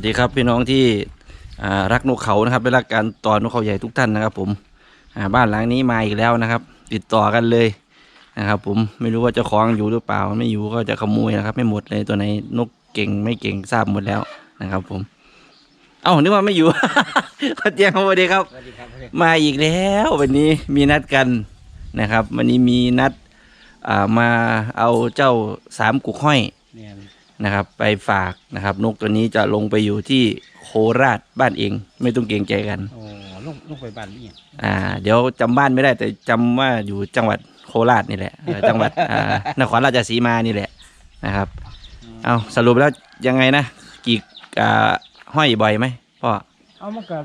วัสดีครับพี่น้องที่อ่ารักนกเขานะครับและรักการต่อนกเขาใหญ่ทุกท่านนะครับ ผมอ่าบ้านหลังนี้มาอีกแล้วนะครับ ติดต่อกันเลยนะครับ ผมไม่รู้ว่าเจ้าของอยู่หรือเปล่าไม่อยู่ก็จะขโมยนะครับ ไม่หมดเลยตัวไหนนกเก่งไม่เก่งทราบหมดแล้วนะครับ ผม เอ้านึกว่าไม่อยู่ขอเจียงสวัสดีครับสวัสดีครับสวัสดีมาอีกแล้ววันนี้มีนัดกันนะครับ วันนี้มีนัดอ่ามาเอาเจ้าสามกุกห้อยเนี่ยนะครับ ไปฝากนะครับ นกตัวนี้จะลงไปอยู่ที่โคราชบ้านเอง ไม่ต้องเกรงใจกัน โอ้ลูกลูกไปบ้านนี่อ่า เดี๋ยวจำบ้านไม่ได้แต่จำว่าอยู่จังหวัดโคราชนี่แหละเออจังหวัดอ่านครราชสีมานี่แหละนะครับ เอาสรุปแล้วยังไงนะ กี่อ่าห้อยบ่อยไหมพ่อ เอามันก็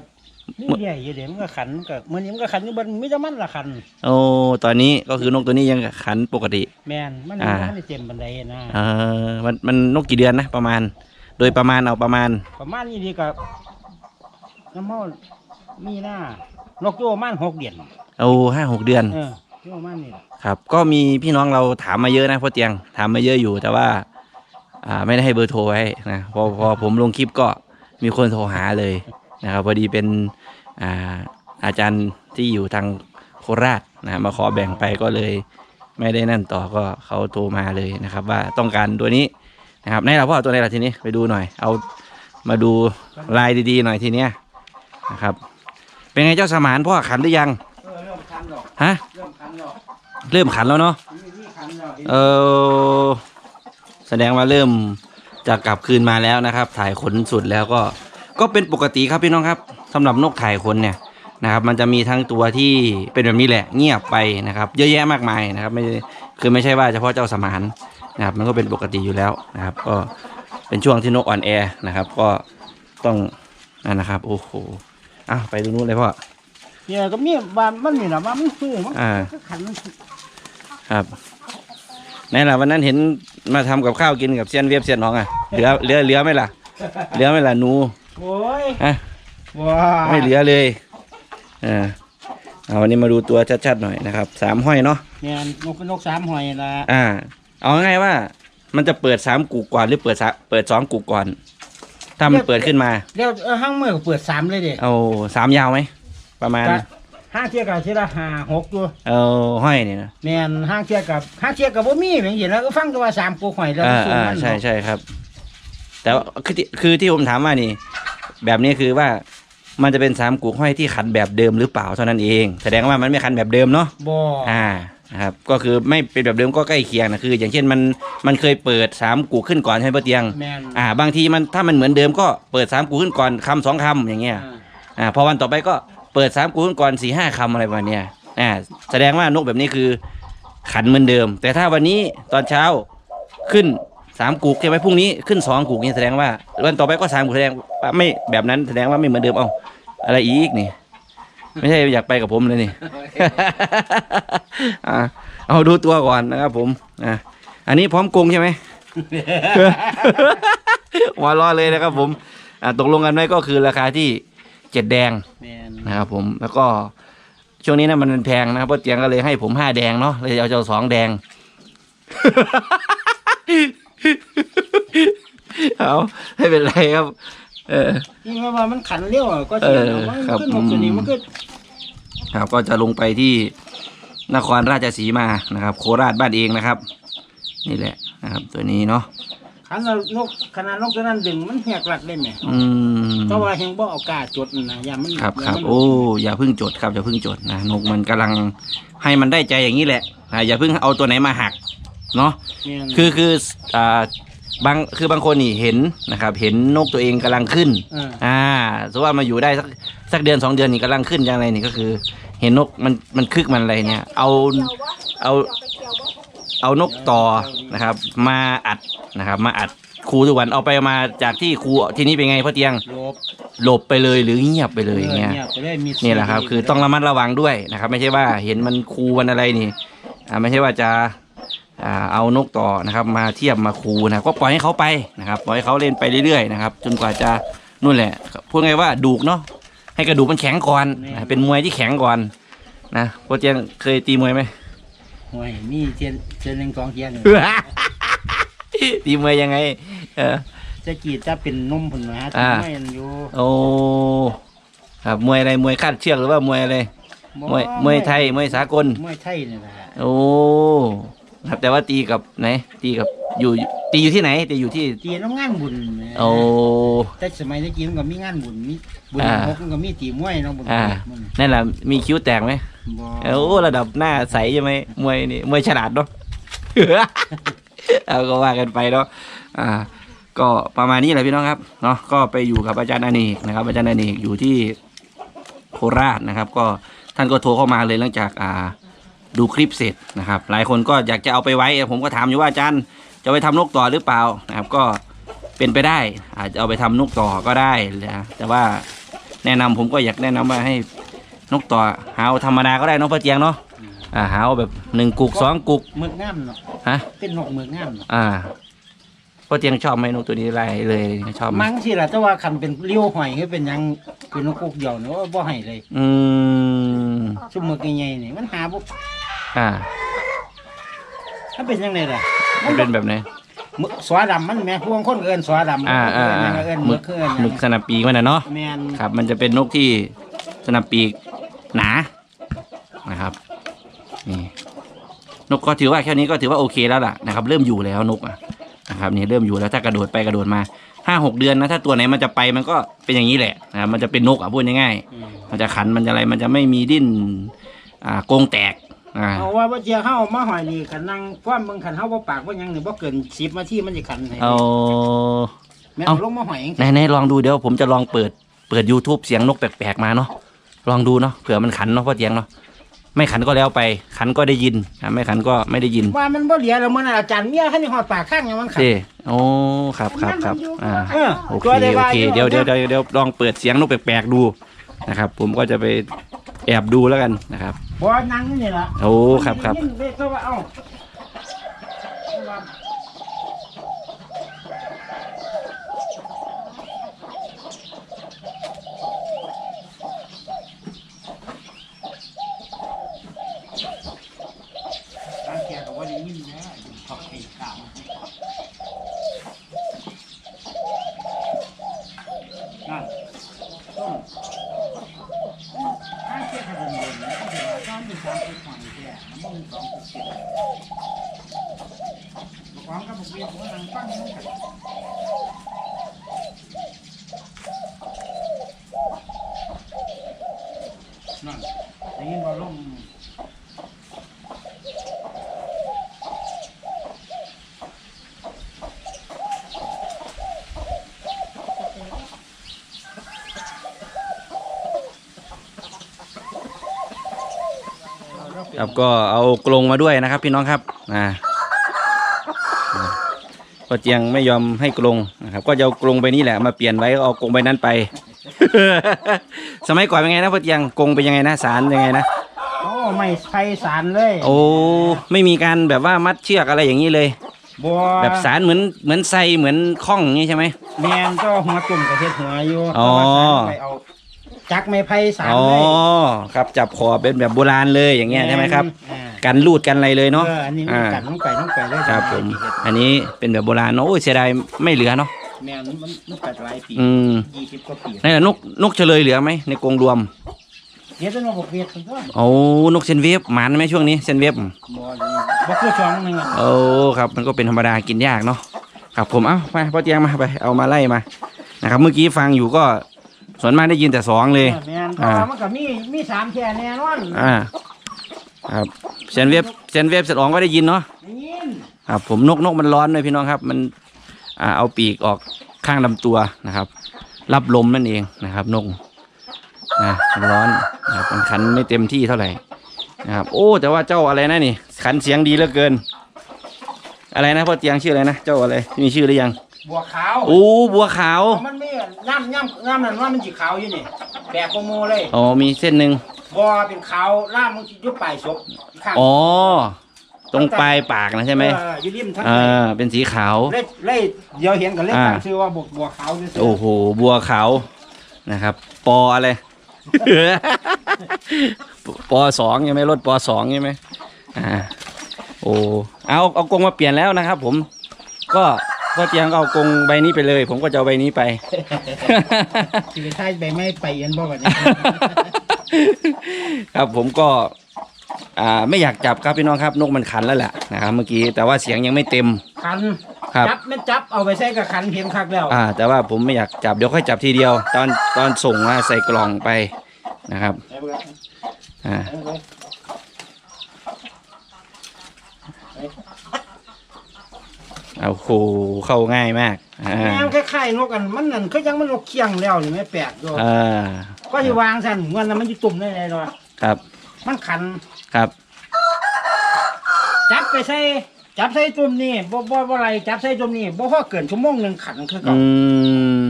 นี่ใหญ่อยู่เดี๋ยวมันก็ขันมันก็มันนี้มันก็ขันอยู่บนมิจะมันละขัน โอ้ตอนนี้ก็คือนกตัวนี้ยังขันปกติ แมนมันอ่ามันได้เต็มบันไดนะเออมันมันนกกี่เดือนนะประมาณ โดยประมาณเอาประมาณ ประมาณนี้ดีกับน้ำมันมีหน้านกโยประมันหกเดือนเอาห้าหกเดือนเออโยประมันนี่แหละครับ ก็มีพี่น้องเราถามมาเยอะนะพ่อเตียงถามมาเยอะอยู่แต่ว่าอ่าไม่ได้ให้เบอร์โทรไว้นะพอพอผมลงคลิปก็มีคนโทรหาเลย นะครับพอดีเป็นอาอาจารย์ที่อยู่ทางโคราชนะมาขอแบ่งไปก็เลยไม่ได้นั่นต่อก็เขาโทรมาเลยนะครับ ว่าต้องการตัวนี้นะครับไหนเราพ่อตัวไหนล่ะทีนี้ไปดูหน่อย เอามาดูลายดีๆหน่อยทีเนี้ยนะครับ เป็นไงเจ้าสมานพ่อขันหรือยังเออเริ่มขันหรอกฮะเริ่มขันหรอกเริ่มขันแล้วเนาะมีมีขันหรอกเออแสดงว่าเริ่มจะกลับคืนมาแล้วนะครับ ถ่ายขนสุดแล้วก็ ก็เป็นปกติครับพี่น้องครับสำหรับนกถ่ายขนเนี่ยนะครับ มันจะมีทั้งตัวที่เป็นแบบนี้แหละเงียบไปนะครับ เยอะแยะมากมายนะครับไม่คือไม่ใช่ว่าเฉพาะเจ้าสมานนะครับ มันก็เป็นปกติอยู่แล้วนะครับ ก็เป็นช่วงที่นกอ่อนแอนะครับ ก็ต้องนั่นนะครับ โอ้โหอะไปดูนู้นเลยพ่อเนี่ยก็มีบ้านมันนี่แหละว่ามันสูงมันอ่าก็ขันมันครับไหนล่ะวันนั้นเห็นมาทำกับข้าวกินกับเซียนเวียบเซียนน้องอะเหลือเหลือเหลือไหมล่ะเหลือไหมล่ะหนู โอ้ยอะว้าไม่เหลือเลยเออเอาวันนี้มาดูตัวชัดๆหน่อยนะครับสามห้อยเนาะเนี่ยนกนกสามหอยละอ่า เอาง่ายๆว่า มันจะเปิดสามกูก่อนหรือเปิดสะเปิดสองกูก่อน ถ้ามันเปิดขึ้นมาเดี๋ยวเออห้างเมื่อก็เปิดสามเลยเด็เอาสามยาวไหมประมาณห้างเทียกับเทียละห้าหกอยู่เอาห้อยเนี่ยนะแมนห้างเทียกับห้างเทียกับบ่มีเหมือนเห็นแล้วก็ฟังแต่ว่าสามกูหอยแล้วอ่าสูงอ่ามันใช่ใช่ครับ แต่ว่าคือที่คือที่ผมถามว่านี่ แบบนี้คือว่ามันจะเป็นสามกูห้อยที่ขันแบบเดิมหรือเปล่าเท่านั้นเอง แสดงว่ามันไม่ขันแบบเดิมเนาะบ่อ่านะครับก็คือไม่เป็นแบบเดิมก็ใกล้เคียงนะคือ อย่างเช่นมันมันเคยเปิดสามกูขึ้นก่อนใช่ไหมป้าเตียง แมนอ่า บางทีมันถ้ามันเหมือนเดิมก็เปิดสามกูขึ้นก่อนคำสองคำอย่างเงี้ย อ่าอ่าพอวันต่อไปก็เปิดสามกูขึ้นก่อนสี่ห้าคำอะไรประมาณเนี้ยอ่าแสดงว่านกแบบนี้คือขันเหมือนเดิม แต่ถ้าวันนี้ตอนเช้าขึ้น สามกูกใช่ไหมพรุ่งนี้ขึ้นสองกูกนี่แสดงว่าวันต่อไปก็สามกูกแสดงว่าไม่แบบนั้นแสดงว่าไม่เหมือนเดิมเอาอะไรอีกนี่ ไม่ใช่อยากไปกับผมเลยนี่ อ่าเอาดูตัวก่อนนะครับผมอ่าอันนี้พร้อมกงใช่ไหม หัวเรอเลยนะครับผมอ่าตกลงกันไว้ก็คือราคาที่เจ็ดแดงแมนนะครับผมแล้วก็ช่วงนี้นะมันแพงนะครับพ่อเตียงก็เลยให้ผมห้าแดงเนาะเลยเอาเจ้าสองแดง เอาไม่เป็นไรครับ เออ นี่เพราะว่ามันขันเร็วอะก็เสียเออมันครับ ขึ้นหกตัวนี้มันก็ครับก็จะลงไปที่นครราชสีมานะครับ โคราชบ้านเองนะครับ นี่แหละนะครับ ตัวนี้เนาะขันแล้วนกขนาดนกตัวนั้นดึงมันแหกหลักได้ไหมอืมเพราะว่าแหงบ่เอากาจดนะอย่ามันครับย่าครับมันโอ้อย่าเพิ่งจดครับอย่าเพิ่งจดนะนกมันกำลังให้มันได้ใจอย่างนี้แหละอ่าอย่าเพิ่งเอาตัวไหนมาหัก เนาะแม่นคือคืออ่าบางคือบางคนนี่เห็นนะครับ เห็นนกตัวเองกำลังขึ้น เอออ่าสมมติว่ามาอยู่ได้สักสักเดือนสองเดือนนี่กำลังขึ้นอย่างไรนี่ก็คือ เห็นนกมันมันคึกมันอะไรเนี่ย เอาเอาเอานกต่อนะครับ มาอัดนะครับ มาอัดครูทุกวันเอาไปมาจากที่ครูที่นี่เป็นไงพ่อเตียงลบหลบไปเลยหรือเงียบไปเลยอย่างเงี้ยไปเลยมีนี่แหละครับ คือต้องระมัดระวังด้วยนะครับ ไม่ใช่ว่าเห็นมันคูมันอะไรนี่อ่าไม่ใช่ว่าจะอ่า เอานกต่อนะครับมาเทียบมาคูนะครับก็ปล่อยให้เขาไปนะครับปล่อยให้เขาเล่นไปเรื่อยๆนะครับจนกว่าจะนู่นแหละพูดไงายว่าดูกเนาะให้กระดูกมันแข็งก่อนนะเป็นมวยที่แข็งก่อนนะโปรเจนเคยตีมวยไหมโอ้ยมีเทียนเทียนหนึ่งสองเทียนตีมวยยังไง เออจะกีดจะเป็นนมผุนนะฮะอ่าไม่อยู่โอ้ครับมวยอะไรมวยคาดเชือกหรือว่ามวยอะไรมวยมวยไทยมวยสากลมวยไทยนี่แหละโอ้ ครับแต่ว่าตีกับไหนตีกับอยู่ตีอยู่ที่ไหนตีอยู่ที่ตีน้ำงานบุญนะโอ้ แต่สมัยตะกี้มันก็มีงานบุญมีบุญอ่าหกมันก็มีตีมวยเนาะบุญอ่ามันนั่นแหละมีคิ้วแตกไหมบ่โอ้ระดับหน้าใสใช่ไหมมวยนี่มวยฉลาดเนาะ เอาก็ว่ากันไปเนาะอ่า ก็ประมาณนี้แหละพี่น้องครับเนาะก็ไปอยู่กับอาจารย์อเนกนะครับ อาจารย์อเนกอยู่ที่โคราชนะครับ ก็ท่านก็โทรเข้ามาเลยหลังจากอ่า ดูคลิปเสร็จนะครับ หลายคนก็อยากจะเอาไปไว้ ผมก็ถามอยู่ว่าอาจารย์จะไปทำนกต่อหรือเปล่านะครับก็เป็นไปได้ อาจจะเอาไปทำนกต่อก็ได้นะแต่ว่าแนะนำผมก็อยากแนะนำว่าให้นกต่อหาเอาธรรมดาก็ได้เนกพระเจียงเนาะอ่าหาเอาแบบหนึ่งกุกสองกุกหมึกงามเนาะฮะเป็นนกหมึกงามเนาะอ่าพ่อเตียงชอบไหมนกตัวนี้ไรเลยชอบไหมมั้งสิล่ะแต่ว่าคันเป็นเลี้ยวหอยคือเป็นหยังเป็นนกกุกเดียวเนี่ยว่าบ่ให้เลย อืมซุ่มหมึกใหญ่ๆนี่มันหาบ่ อ่าถ้าเป็นยังไงล่ะมันเป็นแบบไหนหมึกสวาดำมันแม่พวงคนเอิ้นสวาดำอ่าอ่าอ่าเอิ้นหหมึมึกกคือเอิ้นหมึกสนับปีกมันนะเนาะแม่นครับ มันจะเป็นนกที่สนับปีกหนานะครับนี่นกก็ถือว่าแค่นี้ก็ถือว่าโอเคแล้วล่ะนะครับ เริ่มอยู่แล้วนกอะนะครับนี่เริ่มอยู่แล้วถ้ากระโดดไปกระโดดมาห้าหกเดือนนะถ้าตัวไหนมันจะไปมันก็เป็นอย่างนี้แหละนะครับมันจะเป็นนกอะพูดง่ายอืมๆมันจะขันมันจะอะไรมันจะไม่มีดิ้นอ่ากรงแตก อ่าเอาว่าบ่เจียเฮามาหอยนี่คันนั่งความเบิ่งคันเฮาบ่ปากบ่หยังนี่บ่เกิน10นาทีมันสิขันให้เอา แม่นเอา เอาลงมาหอยเองไหนไหนลองดูเดี๋ยวผมจะลองเปิด เปิด YouTube เสียงนกแปลกๆมาเนาะลองดูเนาะเผื่อมันขันเนาะพ่อเตียงเนาะไม่ขันก็แล้วไป ขันก็ได้ยินอะไม่ขันก็ไม่ได้ยินว่ามันบ่เหลียแล้วมื้อนั้นอาจารย์เมียคันนี่ฮอดปากข้างหยังมันขัน เจ้โอ้ครับครับครับอ่าเออโอเคตัวได้โอว่าเคอยู่ เดี๋ยวเดี๋ยวเดี๋ยวเดี๋ยวลองเปิดเสียงนกแปลกๆดูนะครับ ผมก็จะไปแอบดูแล้วกันนะครับ บ่นั่งนี่ล่ะโอ้ครับครับได้ยินได้ตัวว่าเอ้าว่า ทางแกก็ว่าได้ยินนะขอบให้กล่าวนั่นต้นทางแกก็เดินเดินนะก็ถือว่าตอนที่สามสิบฝั่งแกมันมีสองสิบเจ็ดลูกหวังกับบุกเบี้ยผมกำลังฟังอยู่กัน นั่นได้ยินว่าลมครับก็เอากรงมาด้วยนะครับ พี่น้องครับอ่าพ่อเจียงไม่ยอมให้กรงนะครับ ก็จะเอากรงไปนี่แหละ มาเปลี่ยนไว้เอากรงไปนั้นไป สมัยก่อนเป็นไงนะพ่อเจียงกรงเป็นยังไงนะสารยังไงนะโอ้ไม่ไพสารเลยโอ้ไม่มีการแบบว่ามัดเชือกอะไรอย่างนี้เลย บัวแบบสารเหมือนเหมือนไซเหมือนข้องอย่างนี้ใช่ไหม แมนก็หัวจุ่มกับเฮ็ดหัวอยู่อ๋อ เพราะว่าสารไปเอาจักไม่ไพสารอ๋อเลยครับจับคอเป็นแบบโบราณเลยอย่างเงี้ยใช่ไหมครับ อ่ากันลูดกันอะไรเลยเนาะอออันนี้มันอ่า กัดลงไปลงไปเลยครับผม อันนี้เป็นแบบโบราณเนาะโอ้ยเสียดายไม่เหลือเนาะ แมนมันมันกัดหลายปีอืมยี่สิบกว่าปีนี่นแหละนกนกเฉลยเหลือไหมในกรงรวมเฮ็ดเป็นระบบเวียดตัวโอ้นกเซนเวฟหมันไหมช่วงนี้เซนเวฟบ่บ่คือช่องหนึงอะโอ้ครับ มันก็เป็นธรรมดากินยากเนาะครับผมเอ้าไปพ่อเตียงมาไปเอามาไล่มานะครับ เมื่อกี้ฟังอยู่ก็ส่วนมากได้ยินแต่สองเลย แมนเพราะว่ามันก็มีมีสามแค่แน่นอนอ่า ครับเซนเวฟเซนเวฟเสร็จอองก็ได้ยินเนาะ ได้ยิน ครับผมนกนกมันร้อนเลยพี่น้องครับ มันอ่า เอาปีกออกข้างลำตัวนะครับ รับลมนั่นเองนะครับนกนะมันร้อนนะครับมันขันไม่เต็มที่เท่าไหร่นะครับโอ้แต่ว่าเจ้าอะไรนะนี่ ขันเสียงดีเหลือเกิน อะไรนะพ่อเตียงชื่ออะไรนะเจ้าอะไรมีชื่อหรือยังบัวขาวโอ้บัวขาวมันมีย่ำย่ำย่ำนั่นว่ามันสิขาวอยู่นี่แปลกกว่าหมู่เลยอ๋อมีเส้นหนึ่งบัวเป็นขาวล่ามมันสิอยู่ปลายศพข้างอ๋อ ตรงปลายปากนะใช่ไหมเอออยู่ริมทั้งอ่าเป็นสีขาว เล่เล่เดี๋ยวเห็นกันเล่อ่างชื่อว่าบัวบัวขาวซื่ๆโอ้โหบัวขาวนะครับ ปออะไร ปอสองใช่ไหมรถปอสองใช่ไหมอ่าโอ้เอาเอากรงมาเปลี่ยนแล้วนะครับ ผม ก็พ่อเตียงเอากรงใบนี้ไปเลย ผมก็จะเอาใบนี้ไปสิไท้ายใบไม้ไปยันบ่กันนี้ครับผมก็ อ่าไม่อยากจับครับพี่น้องครับนกมันขันแล้วแหละนะครับเมื่อกี้แต่ว่าเสียงยังไม่เต็ม คันครับ จับแม่นจับเอาไปใส่กับคันเพียงคักแล้วอ่า แต่ว่าผมไม่อยากจับเดี๋ยวค่อยจับทีเดียว ตอนตอนส่งมาใส่กล่องไปนะครับเอาไปอ่าเอาไปเอาโหเข้าง่ายมากอ่าแม่งคล้ายๆนกกันมันนั่นคือยังมันนกเคียงแล้วนี่แม่แปลกอยู่อ่าก็สิวางซั่นเมื่อนั้นมันอยู่ตุ่มได้เลยเนาะครับ มันขัน ครับ จับไปใส่จับใส่ตุ่มนี่บ่บ่บ่ไรจับใส่ตุ่มนี่บ่พอเกินชั่วโมงหนึงขันคือเก่าอื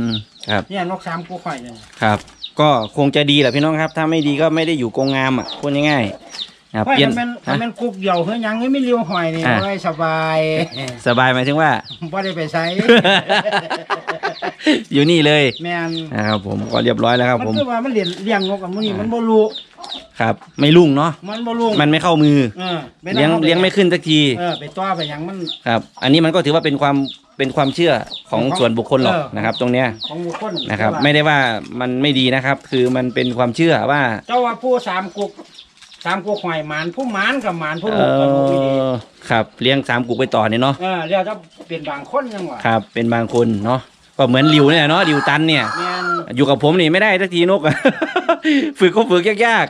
มครับ เนี่ยนกสามกูข่อยเนี่ยครับ ก็คงจะดีแหละพี่น้องครับ ถ้าไม่ดีก็ไม่ได้อยู่กรงงามอะพูดง่ายๆ นะครับว่าเปลี่ยนมันเป็นฮะ มันกุกเดียวเฮ้ยยังไม่เลี้ยวหอยนี่อ่า ไว้สบายสบายหมายถึงว่า บ่ได้ไปใช้ อยู่นี่เลยแม่นนะครับผมก็เรียบร้อยแล้วครับมันผม คือว่ามันเลี้ยงเลี้ยงนกกับมันนี่อ่ามัมันบ่รู้ครับ ไม่ลุ่งเนาะมันบ่รู้มันไม่เข้ามือ เออไปเลี้ยงนั่อาปเลี้ยงไม่ขึ้นสักทีเออไปต้อไปหยังมัน ครับ อันนี้มันก็ถือว่าเป็นความเป็นความเชื่อของของส่วนบุคคลหรอกเออ นะครับ ตรงเนี้ยของบุคคลนะครับว่าไม่ได้ว่ามันไม่ดีนะครับ คือมันเป็นความเชื่อว่า เจ้าว่าผู้สามกุก สามกุกหอยหมานผู้หมานกับหมานผู้เอลูกกับลูกนี่ดีอครับเลี้ยงสามกุกไปต่อเนี่ยเนาะเออเรียกจะเป็นบางคนยังว่าครับ เป็นบางคนเนาะก็เหมือนริวเนี่ยเนาะริวตันเนี่ย แม่นอยู่กับผมนี่ไม่ได้สักทีนกอะ ฝึกก็ฝึกยาก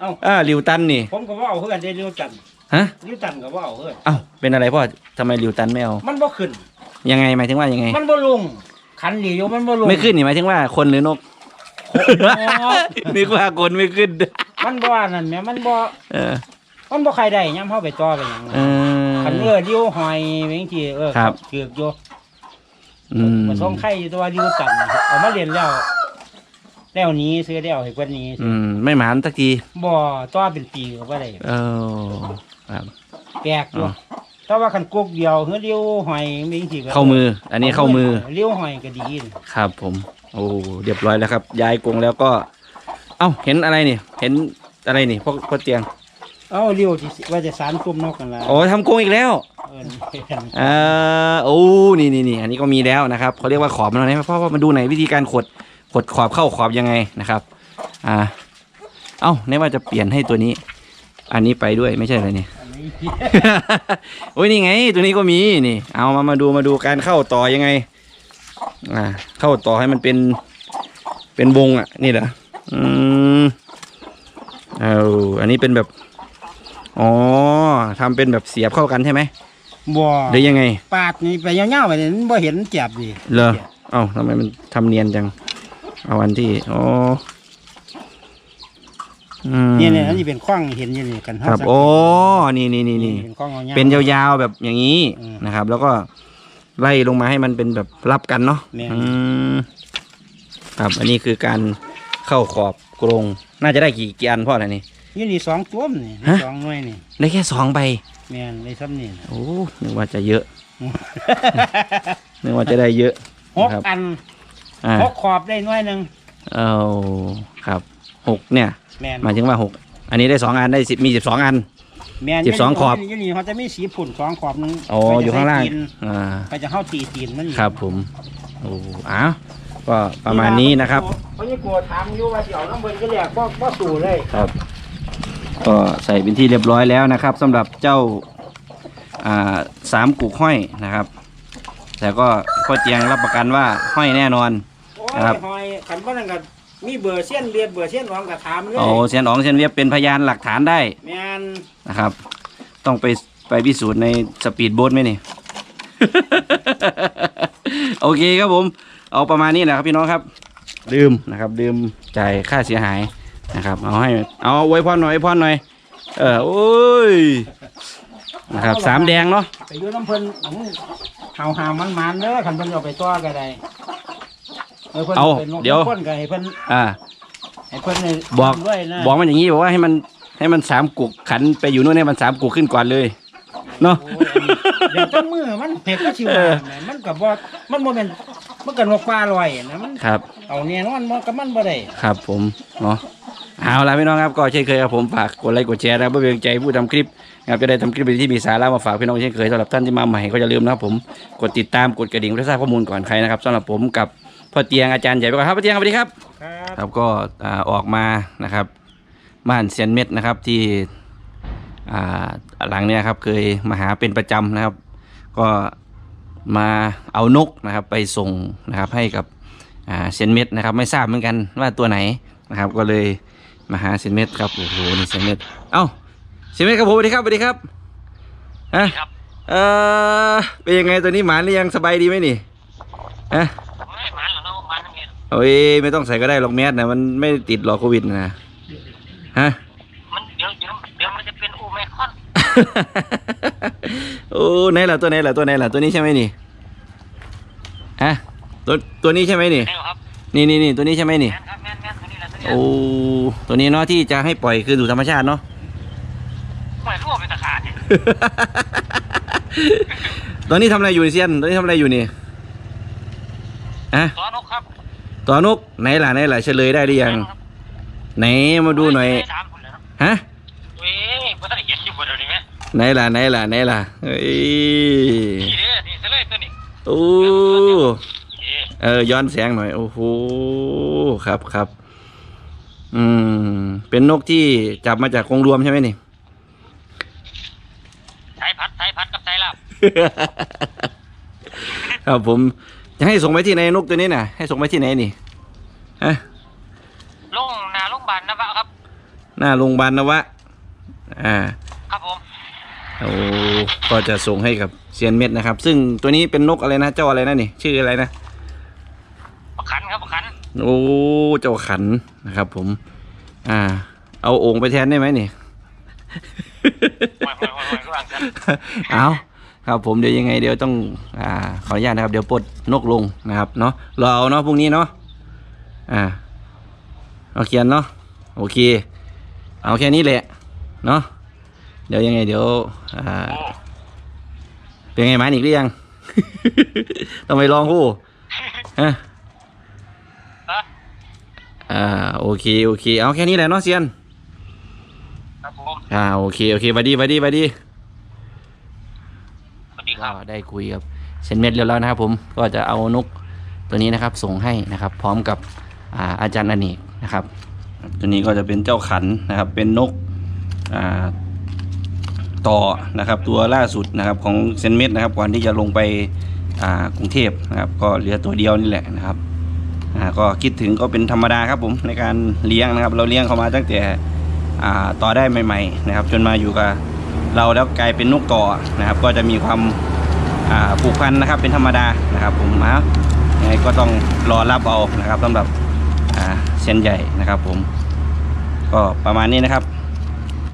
เอ้าๆอ่าริวตันนี่ผมก็ว่าเอาเพื่อนได้เรียวจันทร์ฮะเรียวจันทร์ก็ว่าเอาเพื่อนเอ้าเป็นอะไรพ่อทำไมริวตันไม่เอามันบ่ขึ้น ยังไงหมายถึงว่ายังไง มันบ่ลง ขันดีอยู่มันบ่ลง ไม่ขึ้นนี่หมายถึงว่าคนหรือนกนึกว่าคนไม่ขึ้น มันบ่อันนั่นแหม่มันบ่เออ มันบ่ใครได้ย่ำเฮาไปต่อไปหยังเออขันเออเดียวหอยแม่งที่เออครับ เกือกอยู่อืมมันส่งไข่อยู่ตัวเดียวกันเอามาเรียนแล้วแล้วหนี้ซื้อแล้วให้เพิ่นหนี้อืมไม่หมานสักทีบ่ต่อเป็นปีก็บ่ได้เออครับ แปลกอยู่อ๋อ แต่ว่าคันกุกเดียวเฮือเดียวหอยแม่งที่ก็เข้ามือ อันนี้เข้ามือเลี้ยวหอยก็ดีนี่ครับผม โอ้เรียบร้อยแล้วครับ ย้ายกรงแล้วก็ เอ้าเห็นอะไรนี่ เห็นอะไรนี่พ่อพ่อเตียงเอ้าเลี้ยวที่ว่าจะสารตุ่มนกกันล่ะโอ้ทำกรงอีกแล้วเออเอ่าโอ้นี่นี่นี่อันนี้ก็มีแล้วนะครับเขาเรียกว่าขอบมันอะไรเพราะว่ามาดูไหนอยวิธีการขดขดขอบเข้าขอบยังไงนะครับ อ่า เอ้าในว่าจะเปลี่ยนให้ตัวนี้ อันนี้ไปด้วยไม่ใช่เลยนี่อันนี้โอ้ยนี่ไง ตัวนี้ก็มีนี่ เอามามาดูมาดูการเข้าต่อยังไง อ่า เข้าต่อให้มันเป็นเป็นวงอะ นี่เหรอ อืมเอาอันนี้เป็นแบบ อ๋อทำเป็นแบบเสียบเข้ากันใช่ไหมบ่หรือยังไง ปาดนี่ไปยาวๆไปนี่มันบ่เห็นเจ็บดิเหรอเอ้าทำไมมันทำเนียนจัง เอาอันที่ อ๋ออืมเนี่ยเนี่ยอันนี้เป็นข้องเห็นอยู่นี่กันครับสังเกตโอ้นี่นี่นี่นี่เป็นข้องเอาๆเป็นยาวๆแบบอย่างนี้อืม นะครับ แล้วก็ไล่ลงมาให้มันเป็นแบบรับกันเนาะแม่น อืมครับ อันนี้คือการ เข้าขอบกรงน่าจะได้กี่กี่อันพ่ออะไรนี่อยู่นี่สองตัวนี่ฮะ สองหน่วยนี่ได้แค่สองใบแม่นได้ซ้ำนี่นะโอ้นึกว่าจะเยอะ นึกว่าจะได้เยอะ หกครับ อันอ่าหกขอบได้หน่วยหนึงเอาครับหกเนี่ยแม่นหมายถึงว่าหกอันนี้ได้สองอันได้สิบมีสิบสองอัน แม่นสิบสองขอบอยู่นี่เขาจะมีสีผุ่นสองขอบหนึงอ๋ออยู่ข้างล่างไปจะใส่ตีนอ่าไปจะเข้าตีตีนมันอีกครับผมโอ้อ้าว ก็ประมาณนี้นะครับเขาจะกลัวถามอยู่ว่าสิเอาน้ำเบิ่นก็แหลกบ่บ่สู่เลยครับ ก็ใส่เป็นที่เรียบร้อยแล้วนะครับสำหรับเจ้าอ่าสามกุกห้อยนะครับ แต่ก็พ่อเจียงรับประกันว่าห้อยแน่นอนโอ้ยครับหอยขันบ่นั่นก็มีเบอร์เส้นเรียบเบอร์เส้นรองก็ถามเลยโอ้เซียนอ๋องเซียนเวียบเป็นพยานหลักฐานได้แม่นนะครับ ต้องไปไปพิสูจน์ในสปีดโบ๊ทไหมนี่ โอเคครับผม เอาประมาณนี้แหละครับพี่น้องครับลืมนะครับลืมจ่ายค่าเสียหายนะครับ เอาให้เอาไว้พรหน่อยไว้พรหน่อย เออโอ้ยนะครับสามแดงเนาะไปอยู่น้ำเพิ่นเฮาหามันมันๆเด้อขันเพิ่นเอาไปตัวก็ได้เพิ่นเอาไปลงเดี๋ยวคนก็ให้เพิ่นอ่า ให้เพิ่นให้บอก ด้วยนะบอกมันอย่างนี้บอกว่าให้มันให้มันสามกุกขันไปอยู่นู่นให้มันสามกุกขึ้นก่อนเลยเนาะ โอ้ยอันนี้เดี๋ยวตั้งมือมันเผ็ดก็ชิวเออ มันก็บ่มันบ่แม่น มันกันว่าปลาลอยนะมันครับ เอาเนี่ยนอนมันกับมันบ่ได้ครับผมเนาะเอาละพี่น้องครับก็เช่นเคยครับผมฝากกดไลค์กดแชร์นะครับเพื่อเป็นกำลังใจผู้ทำคลิปนะครับจะได้ทำคลิปที่มีสาระมาฝากพี่น้องเช่นเคยสำหรับท่านที่มาใหม่ก็อย่าลืมนะครับผมกดติดตามกดกระดิ่งเพื่อทราบข้อมูลก่อนใครนะครับสำหรับผมกับพ่อเตียงอาจารย์ใหญ่ไปก่อนครับพ่อเตียงสวัสดีครับ ครับครับก็อ่าออกมานะครับบ้านเซียนเม็ดนะครับที่อ่าหลังเนี้ยครับเคยมาหาเป็นประจำนะครับ ก็ มาเอานกนะครับไปส่งนะครับให้กับอ่าเซียนเม็ดนะครับ ไม่ทราบเหมือนกันว่าตัวไหนนะครับ ก็เลยมาหาเซียนเม็ดครับโอ้โหนี่เซียนเม็ดเอ้าเซียนเม็ดครับผมสวัสดีครับสวัสดีครับฮะครับเออเป็นยังไงตัวนี้หมานหรือยังสบายดีไหมนี่ฮะไม่หมันหรอกเนาะหมันทั้งนี้โอ้ยไม่ต้องใส่ก็ได้หรอกแมสนะมันไม่ติดหรอกโควิดนะฮะ โอ้ไหนล่ะตัวไหนล่ะตัวไหนล่ะตัวนี้ใช่ไหมนี่ฮะตัวตัวนี้ใช่ไหมนี่ใช่ครับนี่นี่นี่ตัวนี้ใช่ไหมนี่แมนครับแมนแมนตัวนี้แหละตัวนี้โอ้ตัวนี้เนาะที่จะให้ปล่อยคืนสู่ธรรมชาติเนาะหมายรั่วเป็นตะขาดเนี่ยตอนนี้ทำอะไรอยู่นี่เซียนตอนนี้ทำอะไรอยู่นี่ฮะตัวนกครับตัวนกไหนล่ะไหนล่ะเฉลยได้หรือยังครับไหนมาดูหน่อยสามคนแล้วฮะ ไหนล่ะไหนล่ะไหนล่ะเอ้ยนี่เด้อนี่เสลยตัวนี้โอ้เอ๊ะเออย้อนแสงหน่อย โอ้โหครับครับอืมเป็นนกที่จับมาจากกรงรวมใช่ไหมนี่สายพัดสายพัดกับสายลาบครับผมจะให้ส่งไปที่ไหนนกตัวนี้น่ะ ให้ส่งไปที่ไหนนี่ฮะลงหนาโรงพยาบาลนวะครับ หน้าโรงพยาบาลนวะอ่าครับผม โอ้ก็จะส่งให้กับเซียนเม็ดนะครับ ซึ่งตัวนี้เป็นนกอะไรนะ เจ้าอะไรนะนี่ ชื่ออะไรนะประคันครับประคัน โอ้เจ้าขันนะครับ ผม อ่า เอาโอ่งไปแทนได้ไหมนี่ห่วยห่วยห่วยห่วยห่วยกันเอาครับผมเดี๋ยวยังไงเดี๋ยวต้องอ่าขออนุญาตนะครับ เดี๋ยวปลดนกลงนะครับเนาะรอเอาเนาะพรุ่งนี้เนาะอ่าเอาเขียนเนาะโอเค เอาแค่นี้แหละเนาะเดี๋ยวยังไงเดี๋ยวอ่าโอ้เป็นไงหมาอีกหรือยัง ต้องไปลองคู่ฮะฮะอ่าโอเคโอเค เอาแค่นี้แหละเนาะเซียนครับผมอ่าโอเคโอเคบัดดี้บัดดี้บัดดี้สวัสดีคก็รับได้คุยกับเซนเม็ดเรียบร้อยนะครับ ผมก็จะเอานกตัวนี้นะครับ ส่งให้นะครับ พร้อมกับอาอาจารย์อเนกนะครับ ตัวนี้ก็จะเป็นเจ้าขันนะครับ เป็นนกอ่า ต่อนะครับตัวล่าสุดนะครับของเซนเม็ดนะครับก่อนที่จะลงไปกรุงเทพนะครับก็เหลือตัวเดียวนี่แหละนะครับก็คิดถึงก็เป็นธรรมดาครับผมในการเลี้ยงนะครับ เราเลี้ยงเขามาตั้งแต่ต่อได้ใหม่ๆนะครับ จนมาอยู่กับเราแล้วกลายเป็นนกต่อนะครับ ก็จะมีความผูกพันนะครับเป็นธรรมดานะครับผมมายังไงก็ต้องรอรับเอานะครับสำหรับเส้นใหญ่นะครับผมก็ประมาณนี้นะครับ